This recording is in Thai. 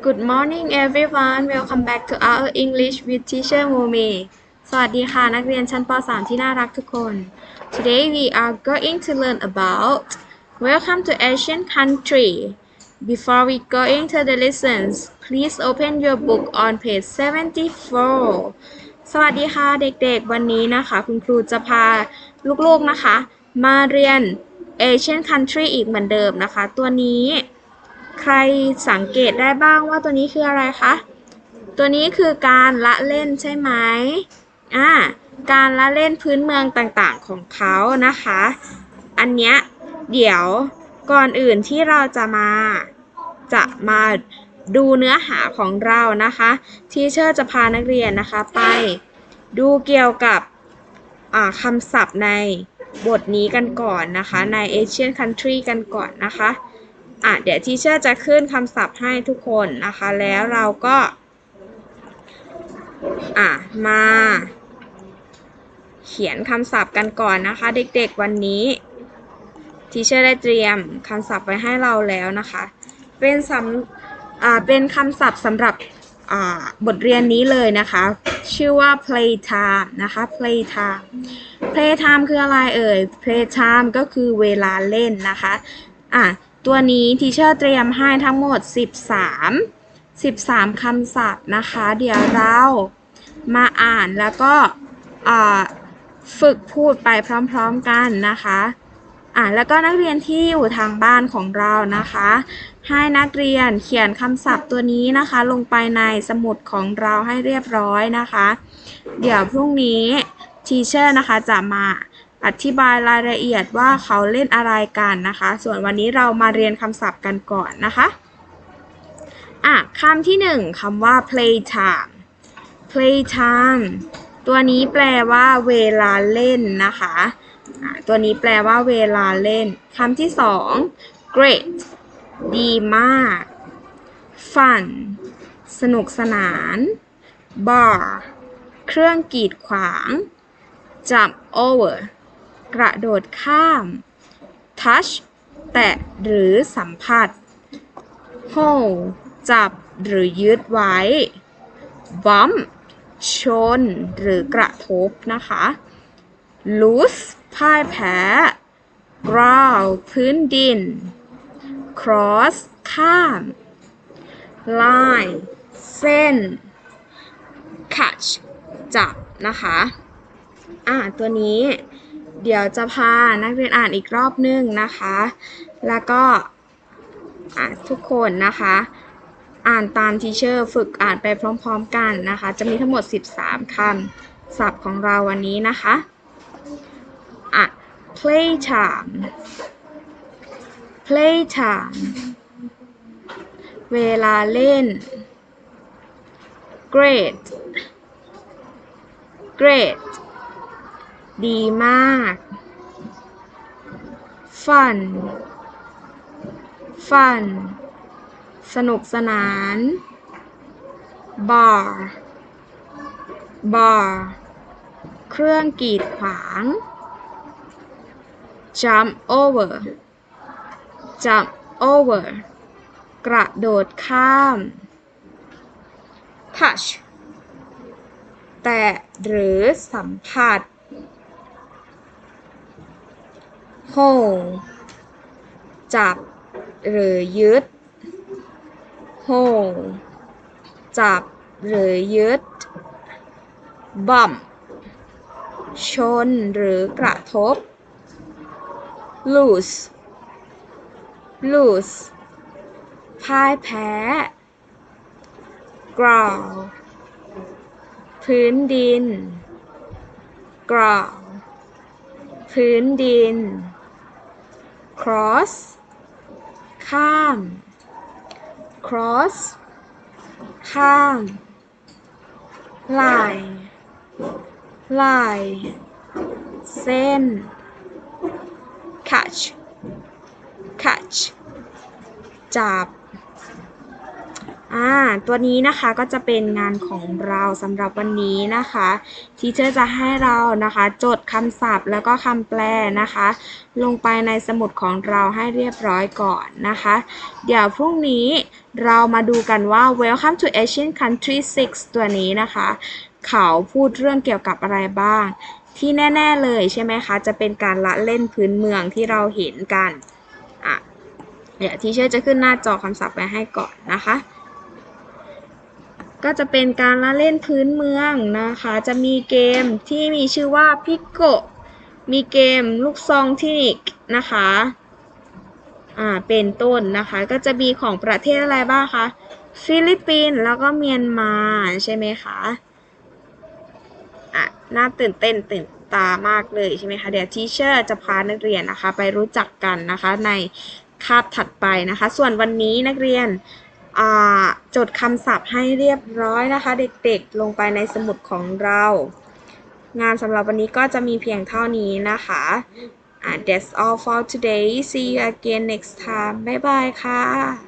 Good morning everyone welcome back to our English with teacher Mumi สวัสดีค่ะ นักเรียนชั้นป .3 ที่น่ารักทุกคน Today we are going to learn about Welcome to Asian country Before we go into the lessons please open your book on page 74 สวัสดีค่ะ เด็กๆ วันนี้นะคะ คุณครูจะพาลูกๆนะคะ มาเรียน Asian country อีกเหมือนเดิมนะคะ ตัวนี้ ใครสังเกตได้บ้างว่าตัวนี้คืออะไรคะ ตัวนี้คือการละเล่นใช่ไหมอ่า การละเล่นพื้นเมืองต่างๆของเขานะคะ อันเนี้ยเดี๋ยวก่อนอื่นที่เราจะมา จะมาดูเนื้อหาของเรานะคะทีเชอร์จะพานักเรียนนะคะไปดูเกี่ยวกับคำศัพท์ในบทนี้กันก่อนนะคะ ใน Asian country กันก่อนนะคะ อะเดี๋ยวทีเชอร์จะขึ้นคำศัพท์ให้ทุกคนนะคะ แล้วเราก็ อะมา เขียนคำศัพท์กันก่อนนะคะ เด็กๆวันนี้ทีเชอร์ได้เตรียมคำศัพท์ไว้ให้เราแล้วนะคะ เป็นสำอ่าเป็นคำศัพท์สำหรับอ่าบทเรียนนี้เลยนะคะ ชื่อว่า playtime นะคะ playtime playtime คืออะไรเอ่ย playtime ก็คือเวลาเล่นนะคะ อะ ตัวนี้ทีเชอร์เตรียมให้ทั้งหมด 13 13คำศัพท์นะคะ เดี๋ยวเรามาอ่านแล้วก็ฝึกพูดไปพร้อมๆกันนะคะอ่าแล้วก็นักเรียนที่อยู่ทางบ้านของเรานะคะ ให้นักเรียนเขียนคำศัพท์ตัวนี้นะคะ ลงไปในสมุดของเราให้เรียบร้อยนะคะ เดี๋ยวพรุ่งนี้ทีเชอร์นะคะจะมา อธิบายรายละเอียดว่าเขาเล่นอะไรกันนะคะ ส่วนวันนี้เรามาเรียนคำศัพท์กันก่อนนะคะอะคำที่หนึ่งคำว่า playtime playtime ตัวนี้แปลว่าเวลาเล่นนะคะอะตัวนี้แปลว่าเวลาเล่นคำที่สอง great ดีมาก fun สนุกสนาน bar เครื่องกีดขวาง jump over กระโดดข้าม touch แตะหรือสัมผัส hold จับหรือยึดไว้ bump ชนหรือกระทบนะคะ loose พ่ายแพ้ ground พื้นดิน cross ข้าม line เส้น catch จับนะคะ อ่า ตัวนี้ เดี๋ยวจะพานักเรียนอ่านอีกรอบนึงนะคะ แล้วก็ทุกคนนะคะ อ่านตามทีเชอร์ฝึกอ่านไปพร้อมๆกันนะคะ จะมีทั้งหมด 13 คำศัพท์ของเราวันนี้นะคะอะ playtime playtime เวลาเล่น great great ดีมาก fun fun สนุกสนาน bar bar เครื่องกีดขวาง jump over jump over กระโดดข้าม touch แตะหรือสัมผัส hold จับ หรือยึด hold จับ หรือยึด bump ชน หรือกระทบ lose lose พ่ายแพ้ ground พื้นดิน ground พื้นดิน cross ข้าม cross ข้าม line line เส้น catch catch จับ อ่าตัวนี้นะคะก็จะเป็นงานของเราสำหรับวันนี้นะคะทีเชอร์จะให้เรานะคะจดคำศัพท์แล้วก็คำแปลนะคะ ลงไปในสมุดของเราให้เรียบร้อยก่อนนะคะ เดี๋ยวพรุ่งนี้เรามาดูกันว่า Welcome to Asian Country 6 ตัวนี้นะคะ เขาพูดเรื่องเกี่ยวกับอะไรบ้าง ที่แน่ ๆเลยใช่ไหมคะ จะเป็นการละเล่นพื้นเมืองที่เราเห็นกันอะเดี๋ยวทีเชื่อจะขึ้นหน้าจอคำศัพท์ไว้ให้ก่อนนะคะ ก็จะเป็นการละเล่นพื้นเมืองนะคะ จะมีเกมที่มีชื่อว่าพิกโกมีเกมลูกซองที่นิกนะคะอ่าเป็นต้นนะคะ ก็จะมีของประเทศอะไรบ้างคะฟิลิปปินส์แล้วก็เมียนมาใช่ไหมคะอะน่าตื่นเต้นตื่นตามากเลยใช่ไหมคะเดี๋ยวทีเชอร์จะพานักเรียนนะคะ ไปรู้จักกันนะคะในคาบถัดไปนะคะ ส่วนวันนี้นักเรียน จดคำศัพท์ให้เรียบร้อยนะคะ เด็กๆลงไปในสมุดของเรา งานสำหรับวันนี้ก็จะมีเพียงเท่านี้นะคะ that's all for today see you again next time Bye bye ค่ะ